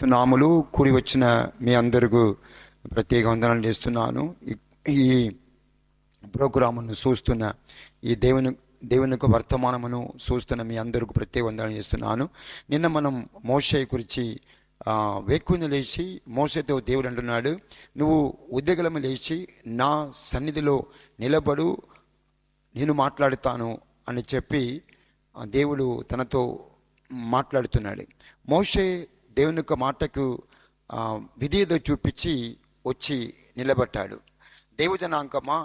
క్రీస్తు కూడి వచ్చిన మీ అందరికీ ప్రత్యేక వందనాలు చేస్తున్నాను. ఈ- ప్రోగ్రామును చూస్తున్న ఈ దేవుని దేవుని వర్తమానమును చూస్తున్న మీ అందరికీ ప్రత్యేక వందనాలు చేస్తున్నాను. నిన్న మనం మోషే గురించి ఆ, వేక్కుని లేచి మోసతో దేవుడు అంటున్నాడు నువ్వు ఉద్యోగలము లేచి నా సన్నిధిలో నిలబడు నేను మాట్లాడుతాను అని చెప్పి దేవుడు తనతో మాట్లాడుతున్నాడు. మోషే దేవుని యొక్క మాటకు ఆ, విధేయత చూపించి వచ్చి నిలబడ్డాడు. దేవజనాంకమా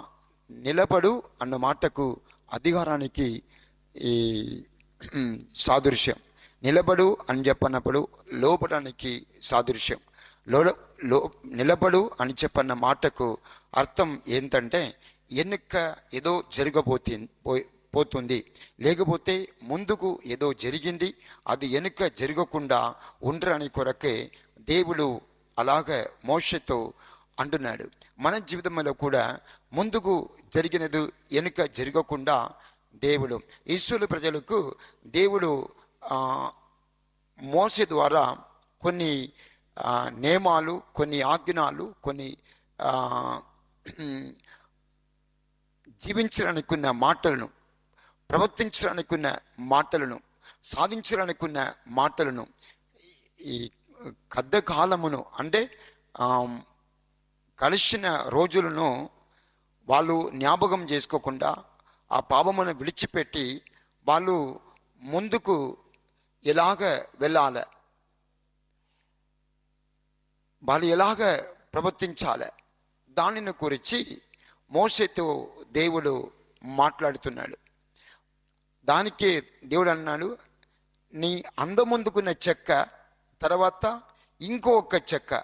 నిలబడు అన్న మాటకు అధికారానికి ఈ సాదృశ్యం. నిలబడు అని చెప్పన్నప్పుడు లోపడానికి సాదృశ్యం. లో లో నిలబడు అని చెప్పన్న మాటకు అర్థం ఏంటంటే ఎన్నిక ఏదో జరగబోతుంది పోయి- పోతుంది. లేకపోతే ముందుకు ఏదో జరిగింది అది వెనుక జరగకుండా ఉండరని కొరకే దేవుడు అలాగ మోషతో అంటున్నాడు. మన జీవితంలో కూడా ముందుకు జరిగినది వెనుక జరగకుండా దేవుడు. ఈశ్వరు ప్రజలకు దేవుడు మోస ద్వారా కొన్ని నియమాలు కొన్ని ఆజ్ఞాలు కొన్ని జీవించడానికి ఉన్న మాటలను ప్రవర్తించడానికి ఉన్న మాటలను సాధించడానికి మాటలను ఈ కద్ద కాలమును అంటే కలిసిన రోజులను వాళ్ళు జ్ఞాపకం చేసుకోకుండా ఆ పాపమును విడిచిపెట్టి వాళ్ళు ముందుకు ఎలాగ వెళ్ళాలి? వాళ్ళు ఎలాగ ప్రవర్తించాలి? దానిని గురించి మోసతో దేవుడు మాట్లాడుతున్నాడు. దానికే దేవుడు అన్నాడు నీ అందముందుకున్న చెక్క తర్వాత ఇంకో చెక్క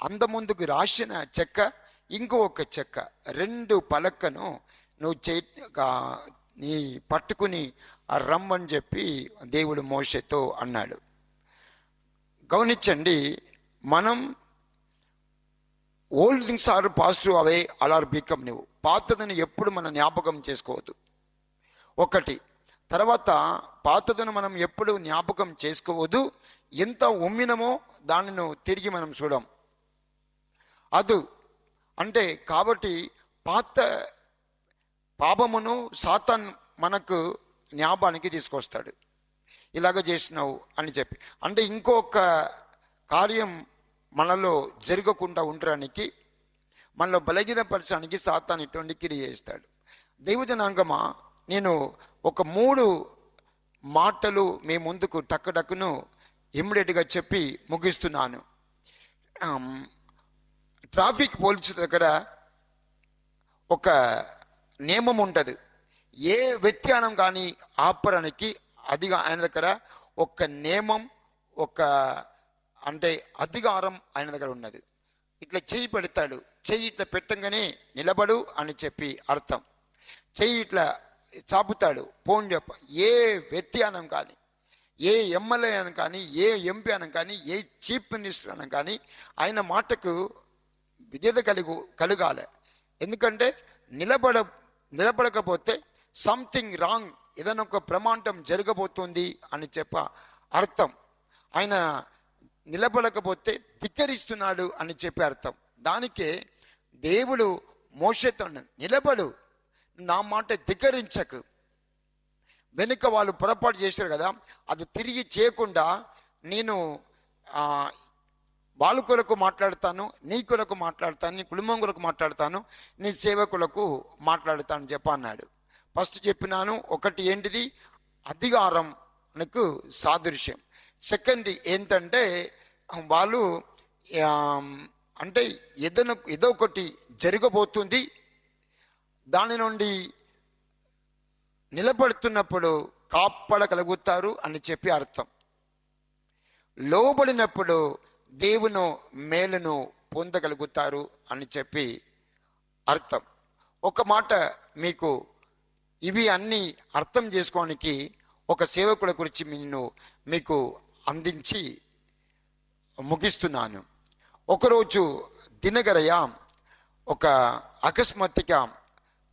అందముందుకు రాసిన చెక్క ఇంకో చెక్క రెండు పలకను నువ్వు చే నీ పట్టుకుని రమ్మని చెప్పి దేవుడు మోసతో అన్నాడు. గమనించండి మనం ఓల్డ్ థింగ్స్ ఆర్ పాజిటివ్ అవే అలార్ బీకమ్ నువ్వు పాతదని ఎప్పుడు మనం జ్ఞాపకం చేసుకోవద్దు. ఒకటి తర్వాత పాతదను మనం ఎప్పుడు జ్ఞాపకం చేసుకోవద్దు. ఎంత ఉమ్మినమో దానిని తిరిగి మనం చూడం. అదు అంటే కాబట్టి పాత పాపమును సాతాన్ మనకు జ్ఞాపానికి తీసుకొస్తాడు. ఇలాగ చేసినావు అని చెప్పి. అంటే ఇంకొక కార్యం మనలో జరగకుండా ఉండడానికి మనలో బలహీనపరచడానికి సాతాన్ ఇటువంటి క్రియ చేస్తాడు. దైవజనాంగమా నేను ఒక మూడు మాటలు మీ ముందుకు టక్కుటక్కును ఇమ్మీడియట్గా చెప్పి ముగిస్తున్నాను. ట్రాఫిక్ పోలీసు దగ్గర ఒక నియమం ఉంటుంది. ఏ వ్యత్యానం కానీ ఆపరానికి అదిగా ఆయన దగ్గర ఒక నియమం ఒక అంటే అధికారం ఆయన దగ్గర ఉన్నది. ఇట్లా చెయ్యి పెడతాడు. చెయ్యి ఇట్లా పెట్టంగానే నిలబడు అని చెప్పి అర్థం. చెయ్యి ఇట్లా చాపుతాడు. ఫోన్ చెప్ప ఏ వ్యక్తి అనం కానీ ఏ ఎమ్మెల్యే అని కానీ ఏ ఎంపీ అనం కానీ ఏ చీఫ్ మినిస్టర్ అనం కానీ ఆయన మాటకు విధేత కలుగు కలగాలి. ఎందుకంటే నిలబడ నిలబడకపోతే సంథింగ్ రాంగ్ ఏదైనా ఒక ప్రమాండం జరగబోతుంది అని చెప్ప అర్థం. ఆయన నిలబడకపోతే ధిక్కరిస్తున్నాడు అని చెప్పే అర్థం. దానికే దేవుడు మోసతో నిలబడు. నా మాట ధిక్కరించకు. వెనుక వాళ్ళు పొరపాటు చేశారు కదా అది తిరిగి చేయకుండా నేను వాళ్ళ కొరకు మాట్లాడతాను నీ కొరకు మాట్లాడతాను నీ కుటుంబం కొరకు మాట్లాడతాను నీ సేవకులకు మాట్లాడతాను చెప్పన్నాడు. ఫస్ట్ చెప్పినాను ఒకటి ఏంటిది? అధికారంకు సాదృశ్యం. సెకండ్ ఏంటంటే వాళ్ళు అంటే ఏదైనా ఏదో ఒకటి జరగబోతుంది దాని నుండి నిలబడుతున్నప్పుడు కాపాడగలుగుతారు అని చెప్పి అర్థం. లోబడినప్పుడు దేవును మేలును పొందగలుగుతారు అని చెప్పి అర్థం. ఒక మాట మీకు ఇవి అన్నీ అర్థం చేసుకోవడానికి ఒక సేవకుల గురించి నేను మీకు అందించి ముగిస్తున్నాను. ఒకరోజు దినగరయ ఒక అకస్మాత్తుగా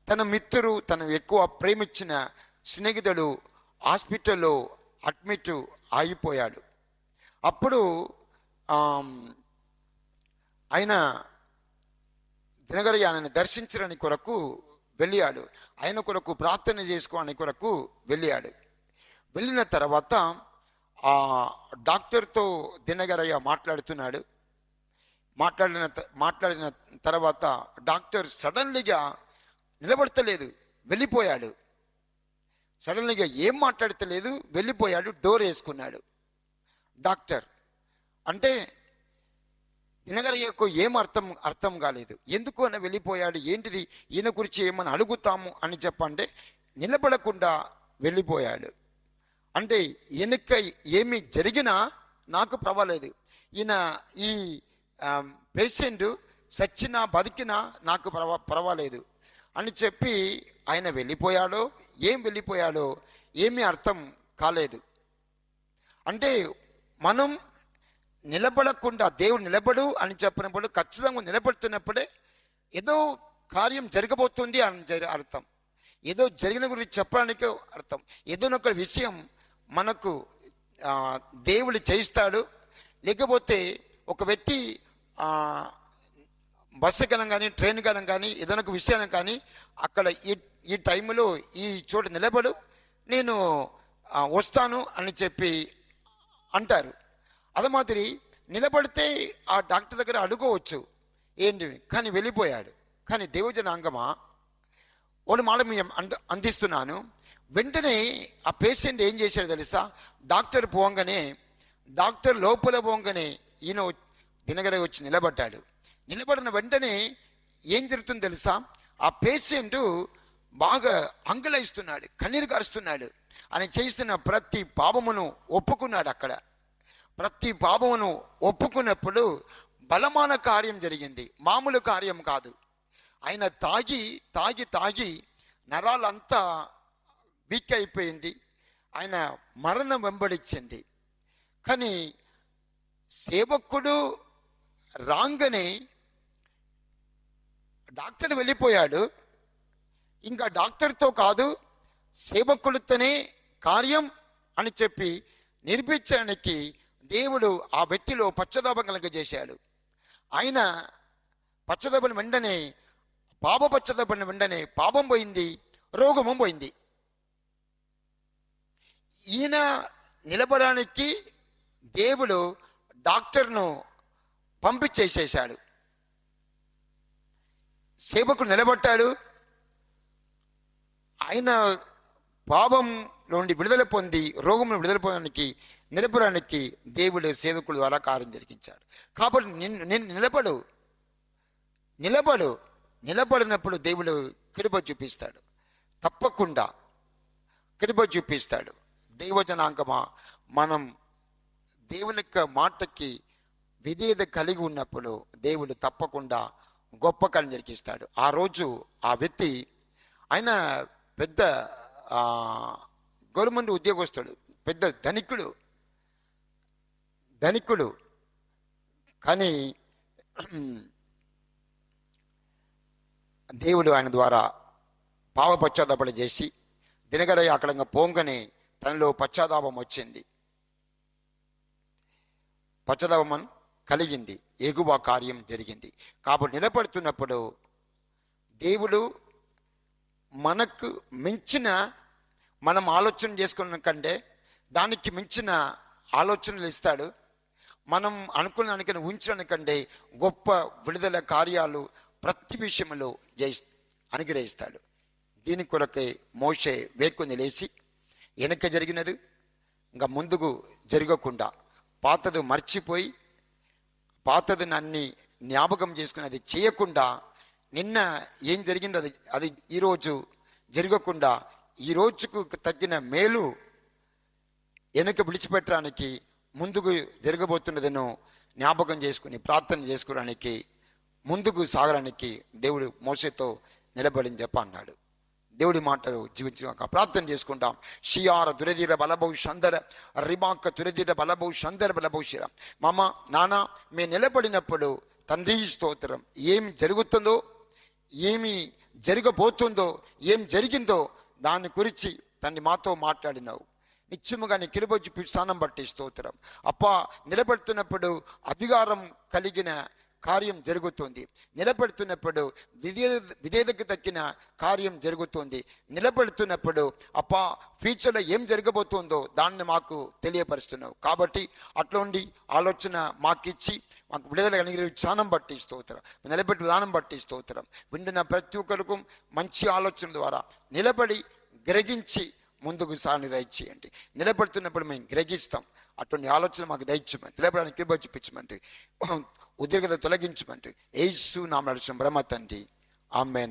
తన మిత్రుడు తను ఎక్కువ ప్రేమించిన స్నేహితుడు హాస్పిటల్లో అడ్మిట్ ఆగిపోయాడు అప్పుడు ఆయన దినగరయ్య ఆయనను దర్శించడానికి కొరకు వెళ్ళాడు. ఆయన కొరకు ప్రార్థన చేసుకోవడానికి కొరకు వెళ్ళాడు. వెళ్ళిన తర్వాత ఆ డాక్టర్తో దినగరయ్య మాట్లాడుతున్నాడు. మాట్లాడిన మాట్లాడిన తర్వాత డాక్టర్ సడన్లీగా నిలబడతలేదు వెళ్ళిపోయాడు. సడన్గా ఏం మాట్లాడతలేదు వెళ్ళిపోయాడు డోర్ వేసుకున్నాడు. డాక్టర్ అంటే దినగరయ్యకు ఏం అర్థం అర్థం కాలేదు. ఎందుకు అని వెళ్ళిపోయాడు ఏంటిది ఈయన గురించి ఏమని అడుగుతాము అని చెప్పంటే నిలబడకుండా వెళ్ళిపోయాడు. అంటే వెనుక ఏమి జరిగినా నాకు పర్వాలేదు. ఈయన ఈ పేషెంట్ సచ్చినా బతికినా నాకు పర్వా పర్వాలేదు. అని చెప్పి ఆయన వెళ్ళిపోయాడో ఏం వెళ్ళిపోయాడో ఏమీ అర్థం కాలేదు. అంటే మనం నిలబడకుండా దేవుడు నిలబడు అని చెప్పినప్పుడు ఖచ్చితంగా నిలబడుతున్నప్పుడే ఏదో కార్యం జరగబోతుంది అని అర్థం. ఏదో జరిగిన గురించి చెప్పడానికి అర్థం. ఏదో ఒక విషయం మనకు దేవుడు చేయిస్తాడు. లేకపోతే ఒక వ్యక్తి బస్సు కనం కానీ ట్రైన్ కనం కానీ ఏదైనా ఒక విషయాన్ని కానీ అక్కడ ఈ ఈ టైంలో ఈ చోట నిలబడు నేను వస్తాను అని చెప్పి అంటారు. అదే మాదిరి నిలబడితే ఆ డాక్టర్ దగ్గర అడుకోవచ్చు ఏంటి? కానీ వెళ్ళిపోయాడు. కానీ దేవజనాంగమా? ఒకటి మాట మీ అంద అందిస్తున్నాను. వెంటనే ఆ పేషెంట్ ఏం చేశాడు తెలుసా? డాక్టర్ పోగానే డాక్టర్ లోపల పోగానే ఈయన దినగర వచ్చి నిలబడ్డాడు. నిలబడిన వెంటనే ఏం జరుగుతుంది తెలుసా? ఆ పేషెంట్ బాగా అంగలయిస్తున్నాడు కన్నీరు కారుస్తున్నాడు ఆయన చేస్తున్న ప్రతి పాపమును ఒప్పుకున్నాడు అక్కడ. ప్రతి పాపమును ఒప్పుకున్నప్పుడు బలమాన కార్యం జరిగింది. మామూలు కార్యం కాదు. ఆయన తాగి తాగి తాగి నరాలంతా వీక్ అయిపోయింది. ఆయన మరణం వెంబడించింది. కానీ సేవకుడు రాంగనే డాక్టర్ వెళ్ళిపోయాడు. ఇంకా డాక్టర్తో కాదు సేవకులతోనే కార్యం అని చెప్పి నిర్పించడానికి దేవుడు ఆ వ్యక్తిలో పశ్చాత్తాపం కలగజేశాడు. ఆయన పశ్చాత్తాపం వెంటనే పాప పశ్చాత్తాపం వెంటనే పాపం పోయింది రోగము పోయింది. ఈయన నిలబడానికి దేవుడు డాక్టర్ను పంపించేసేసాడు సేవకుడు నిలబట్టాడు ఆయన పాపం నుండి విడుదల పొంది రోగం విడుదల పొందడానికి నిలబడడానికి దేవుడు సేవకుడు ద్వారా కార్యం జరిగించాడు. కాబట్టి నిన్ను నిన్ను నిలబడు. నిలబడు. నిలబడినప్పుడు దేవుడు కృప చూపిస్తాడు. తప్పకుండా కృప చూపిస్తాడు. దైవజనాంగమా మనం దేవుని యొక్క మాటకి విధేయత కలిగి ఉన్నప్పుడు దేవుడు తప్పకుండా గొప్ప కార్యం జరిగిస్తాడు. ఆ రోజు ఆ వ్యక్తి ఆయన పెద్ద గవర్నమెంట్ ఉద్యోగస్తుడు పెద్ద ధనికుడు ధనికుడు. కానీ దేవుడు ఆయన ద్వారా పావ పశ్చాత్తాపడి చేసి దినగరయ్య అక్కడ పోంగనే తనలో పశ్చాత్తాపం వచ్చింది. పశ్చాత్తాపం కలిగింది. ఎగువ కార్యం జరిగింది. కాబట్టి నిలబడుతున్నప్పుడు దేవుడు మనకు మించిన మనం ఆలోచన చేసుకున్న కంటే దానికి మించిన ఆలోచనలు ఇస్తాడు. మనం అనుకున్న దానికన్నా ఉంచడానికంటే గొప్ప విడుదల కార్యాలు ప్రతి విషయంలో జయి అనుగ్రహిస్తాడు. దీని కొరకే మోసే వేకుని లేచి వెనక జరిగినది. ఇంకా ముందుకు జరగకుండా పాతదు మర్చిపోయి పాతది అన్ని జ్ఞాపకం చేసుకుని అది చేయకుండా నిన్న ఏం జరిగిందో అది అది ఈరోజు జరగకుండా ఈ రోజుకు తగ్గిన మేలు వెనుక విడిచిపెట్టడానికి ముందుకు జరగబోతున్నదను జ్ఞాపకం చేసుకుని ప్రార్థన చేసుకోవడానికి ముందుకు సాగడానికి దేవుడు మోసతో నిలబడిని చెప్పన్నాడు. దేవుడి మాటలు జీవించాక ప్రార్థన చేసుకుంటాం. షియార దురదీర బలభౌ షందర రిమాక దురదీర బలభౌ షందర బలభౌషిర మామ నాన్న మేము నిలబడినప్పుడు తండ్రి స్తోత్రం ఏం జరుగుతుందో ఏమి జరగబోతుందో ఏం జరిగిందో దాని గురించి తండ్రి మాతో మాట్లాడినావు. నిత్యముగా నీ కిరుబ స్థానం బట్టి స్తోత్రం. అప్ప నిలబెడుతున్నప్పుడు అధికారం కలిగిన కార్యం జరుగుతుంది. నిలబెడుతున్నప్పుడు విధే విధేయతకు తక్కిన కార్యం జరుగుతుంది. నిలబెడుతున్నప్పుడు అప్పా ఫ్యూచర్లో ఏం జరగబోతుందో దాన్ని మాకు తెలియపరుస్తున్నావు. కాబట్టి అట్లుండి ఆలోచన మాకిచ్చి మాకు విడుదల కలిగిన విధానం బట్టి స్తోత్రం. నిలబెట్టి విధానం బట్టి స్తోత్రం. వింటున్న ప్రతి ఒక్కరికి మంచి ఆలోచన ద్వారా నిలబడి గ్రహించి ముందుకు సాని చేయండి. నిలబెడుతున్నప్పుడు మేము గ్రహిస్తాం. అటువంటి ఆలోచన మాకు దయచమని నిలబడడానికి కృప చూపించమండి ఉద్రిగత తొలగించమంటూ ఏసు నామ నడుచు బ్రహ్మ తండ్రి. ఆమె